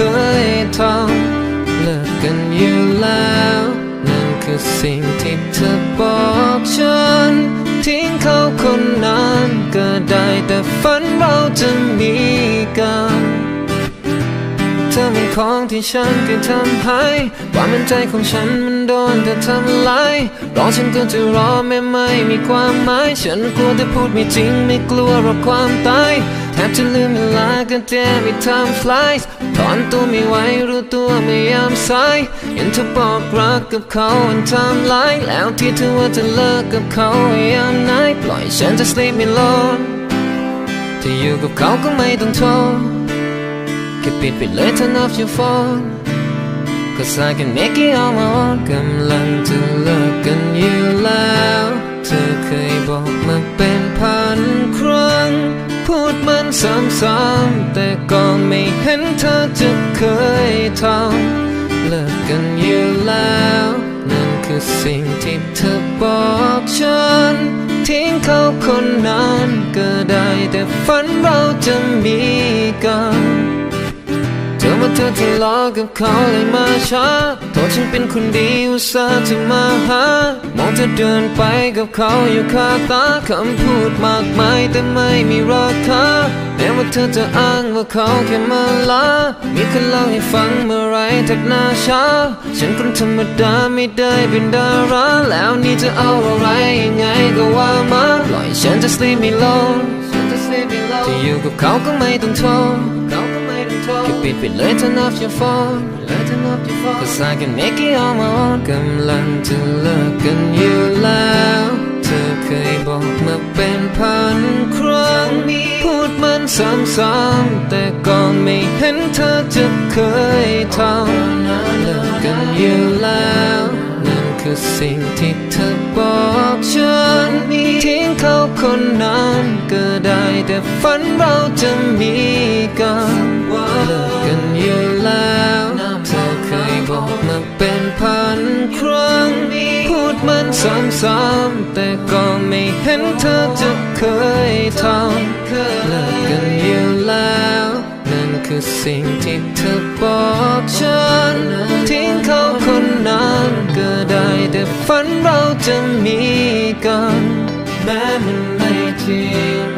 เคยทำเลิกกันอยู่แล้ว นั่นคือสิ่งที่เธอบอกฉัน ทิ้งเขาคนนั้นก็ได้แต่ฝันเราจะมีกันเธอเป็นของที่ฉันเคยทำให้ความมั่นใจของฉันมันโดนเธอทำลายรอฉันก็จะรอแม้ไม่มีความหมาย ฉันกลัวแต่พูดไม่จริงไม่กลัวหรอกความตายแทบจะลืมเวลากันแต่ไม่ทำ flies ถอนตัวไม่ไหวรู้ตัวไม่ยามสายเห็นเธอบอกรักกับเขาอันทำลายแล้วที่เธอว่าจะเลิกกับเขายามไหนปล่อยฉันจะ sleep alone ถ้าอยู่กับเขาก็ไม่ต้องโทษแค่ปิดไปเลย turn off your phone Cause I can make it on my own กำลังจะเลิกกันอยู่แล้ว เธอเคยบอกมาเป็นพันครั้ง พูดมันซ้ำๆแต่ก็ไม่เห็นเธอจะเคยทำเลิกกันอยู่แล้ว นั่นคือสิ่งที่เธอบอกฉัน ทิ้งเขาคนนั้นก็ได้แต่ฝันเราจะมีกัน เธอมาเธอทะเลาะกับเขาเลยมาช้าโทษฉันเป็นคนดีอุตส่าห์จะมาหามองเธอเดินไปกับเขาอยู่คาตาคำพูดมากมายแต่ไม่มีราคาแม้ว่าเธอจะอ้างว่าเขาแค่มาลามีคนเล่าให้ฟังเมื่อไรทักหน้าช้าฉันคนธรรมดาไม่ได้เป็นดาราแล้วนี่จะเอาอะไรยังไงก็ว่ามาปล่อยฉันจะ sleep me low ที่อยู่กับเขาก็ไม่ต้องทษ ปิดไปเลย turn off your phone เลย turn off your phone Cause I can make it on my own กำลังจะเลิกกันอยู่แล้ว เธอเคยบอกมาเป็นพันครั้ง พูดมันซ้ำๆแต่ก็ไม่เห็นเธอจะเคยทำเลิกกันอยู่แล้ว นั่นคือสิ่งที่เธอบอกฉันทิ้ง เขาคนนั้นก็ได้แต่ฝันเราจะมีกันเลิกกันอยู่แล้วเธอเคยบอกมาเป็นพันครั้ง พูดมันซ้ำๆแต่ก็ไม่เห็นเธอจะเคยทำเลิกกันอยู่แล้วนั่นคือสิ่งที่เธอบอกฉันทิ้งเขาคนนั้นก็ได้แต่ฝันเราจะมีกัน แม้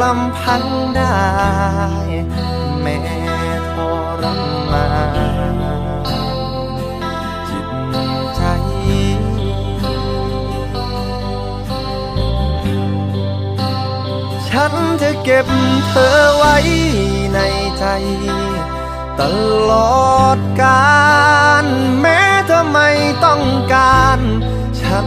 ลำพังได้ แม้ทรมานจิตใจ ฉันจะเก็บเธอไว้ในใจ ตลอดกาลแม้เธอไม่ต้องการ ฉัน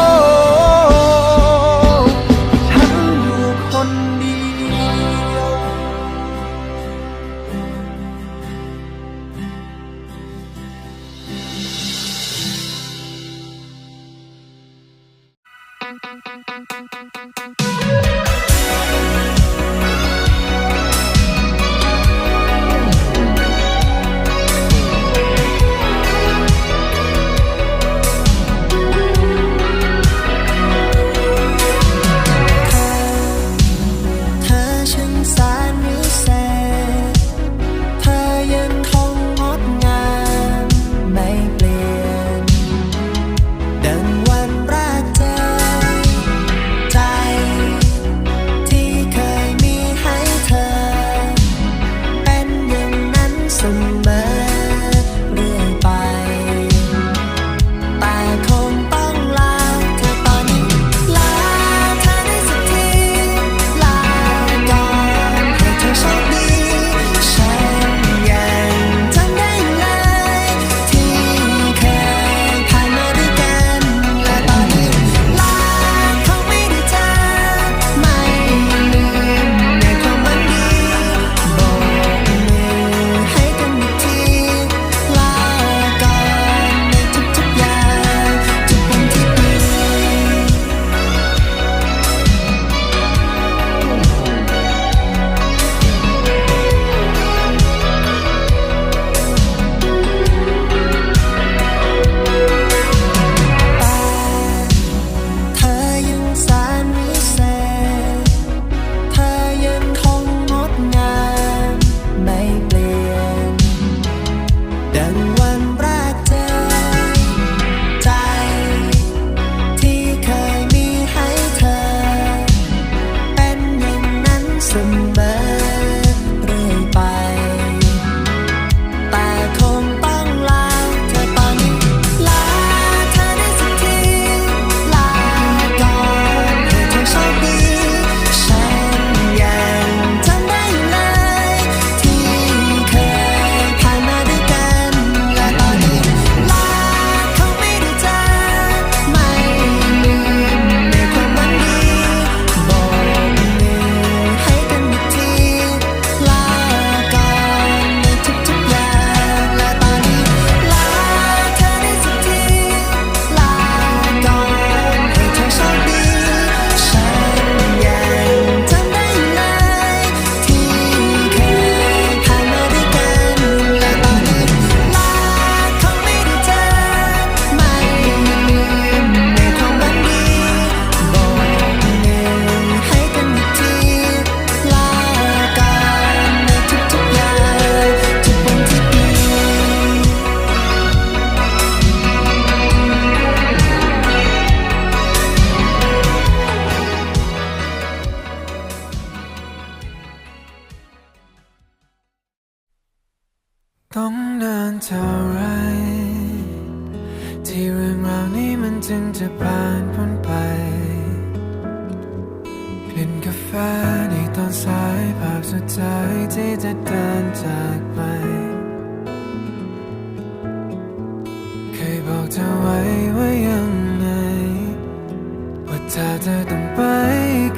ถ้าเธอต้องไป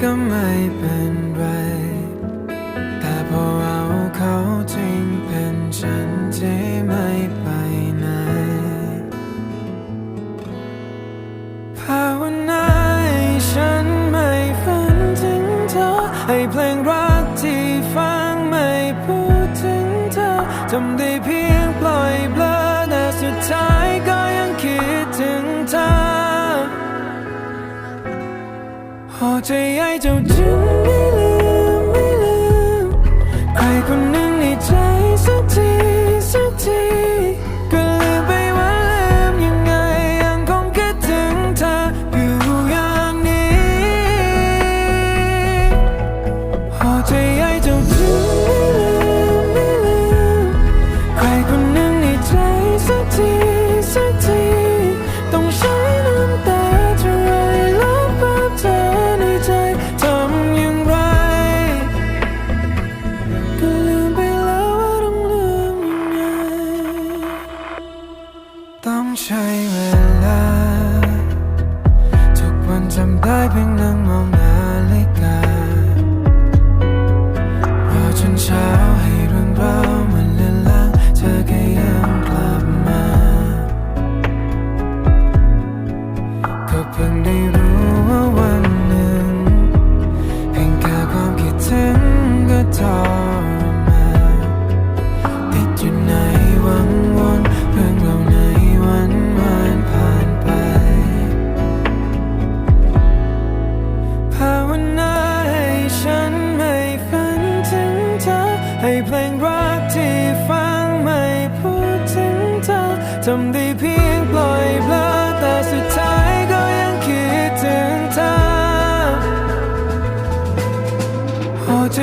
ก็ไม่เป็น ใจให้เจ้าจึงไม่ลืมไม่ลืม ใครคนหนึ่งในใจสักทีสักที ทำได้เพียงปล่อยเพลอแต่สุดท้ายก็ยังคิดถึงเธอโอ้ใจ